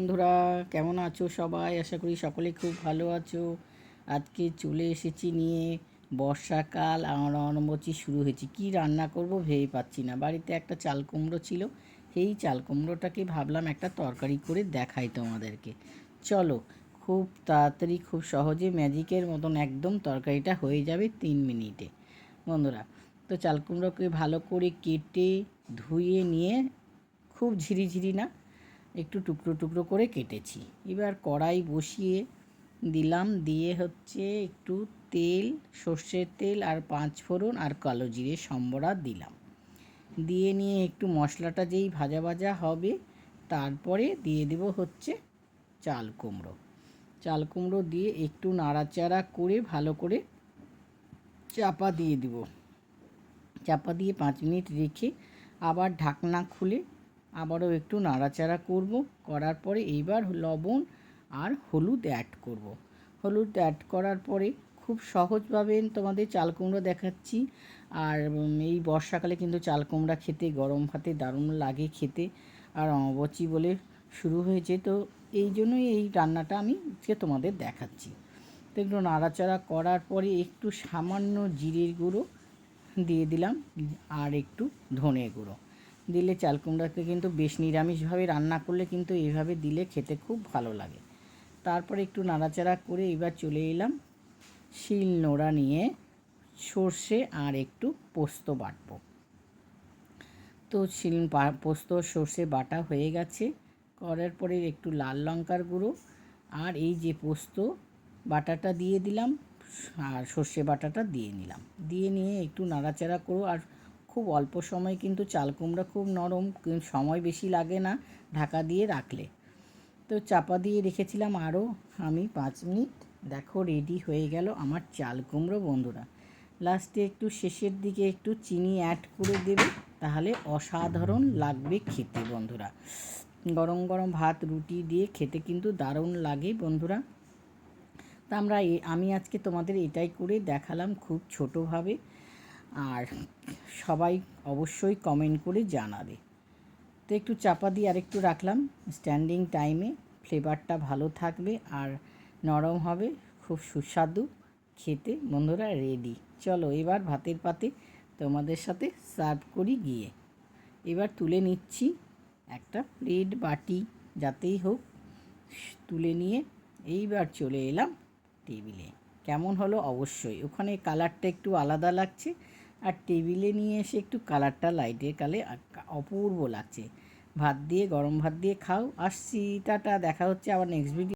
বন্ধুরা, কেমন আছো সবাই? আশা করি সকলে খুব ভালো আছো। আজকে চলে এসেছি নিয়ে বর্ষাকাল আর অনবচি শুরু হয়েছে। কি রান্না করব ভেবে পাচ্ছি না। বাড়িতে একটা চাল কুমড়ো ছিল, সেই চাল কুমড়োটাকে ভাবলাম একটা তরকারি করে দেখাই তোমাদেরকে। চলো, খুব তাড়াতাড়ি, খুব সহজে ম্যাজিকের মতন একদম তরকারিটা হয়ে যাবে তিন মিনিটে। বন্ধুরা, তো চাল কুমড়োকে ভালো করে কেটে, ধুয়ে নিয়ে খুব ঝিরিঝিরি না একটু টুকরো টুকরো করে কেটেছি। এবার কড়াই বসিয়ে দিলাম, দিয়ে হচ্ছে একটু তেল, সর্ষের তেল আর পাঁচ ফোড়ন আর কালো জিরে সম্বরা দিলাম। দিয়ে নিয়ে একটু মশলাটা যেই ভাজা ভাজা হবে, তারপরে দিয়ে দেব হচ্ছে চাল কুমড়ো। চাল কুমড়ো দিয়ে একটু নাড়াচাড়া করে ভালো করে চাপা দিয়ে দিব। চাপা দিয়ে পাঁচ মিনিট রেখে আবার ঢাকনা খুলে আবারও একটু নাড়াচাড়া করব। করার পরে এইবার লবণ আর হলুদ অ্যাড করব। হলুদ অ্যাড করার পরে খুব সহজভাবে তোমাদের চাল কুমড়ো দেখাচ্ছি। আর এই বর্ষাকালে কিন্তু চাল কুমড়া খেতে, গরম ভাতে দারুণ লাগে খেতে। আর অবচি বলে শুরু হয়েছে। তো এই জন্যই এই রান্নাটা আমি আজকে তোমাদের দেখাচ্ছি। তো একটু নাড়াচাড়া করার পরে একটু সামান্য জিরের গুঁড়ো দিয়ে দিলাম। আর একটু ধনে গুঁড়ো। দিলে চাল কুমড়াকে কিন্তু বেশ নিরামিষভাবে রান্না করলে কিন্তু এইভাবে দিলে খেতে খুব ভালো লাগে। তারপরে একটু নাড়াচাড়া করে এবার চলে এলাম শিল নোড়া নিয়ে সর্ষে আর একটু পোস্ত বাটবো। তো শিল পোস্ত, সর্ষে বাটা হয়ে গেছে। করার পরে একটু লাল লঙ্কার গুঁড়ো আর এই যে পোস্ত বাটাটা দিয়ে দিলাম, আর সর্ষে বাটাটা দিয়ে নিলাম। দিয়ে নিয়ে একটু নাড়াচাড়া করো আর খুব অল্প সময় কিন্তু চাল কুমড়া খুব নরম সময় বেশি লাগে না ঢাকা দিয়ে রাখলে। তো চাপা দিয়ে রেখেছিলাম আরও আমি পাঁচ মিনিট। দেখো, রেডি হয়ে গেল আমার চাল কুমড়ো বন্ধুরা। লাস্টে একটু শেষের দিকে একটু চিনি অ্যাড করে দেবে, তাহলে অসাধারণ লাগবে খেতে বন্ধুরা। গরম গরম ভাত, রুটি দিয়ে খেতে কিন্তু দারুণ লাগে বন্ধুরা। তা আমরা আমি আজকে তোমাদের এটাই করে দেখালাম খুব ছোটোভাবে। আর সবাই অবশ্যই কমেন্ট করে জানাবে। তো একটু চাপা দিয়ে আরেকটু রাখলাম। স্ট্যান্ডিং টাইমে ফ্লেভারটা ভালো থাকবে আর নরম হবে, খুব সুস্বাদু, খেতে বন্ধুরা রেডি চলো এবার ভাতের পাতে তোমাদের সাথে সার্ভ করি গিয়ে। এবার তুলে নিচ্ছি একটা প্লেট বাটি, যাতেই হোক, তুলে নিয়ে এইবার চলে এলাম টেবিলে কেমন হলো? অবশ্যই। ওখানে কালারটা একটু আলাদা লাগছে আর টেবিলে নিয়ে এসে একটু কালারটা লাইটের কালে অপূর্ব লাগছে। ভাত দিয়ে, গরম ভাত দিয়ে খাও। আসছি। টাটা। দেখা হচ্ছে আবার নেক্সট ভিডিও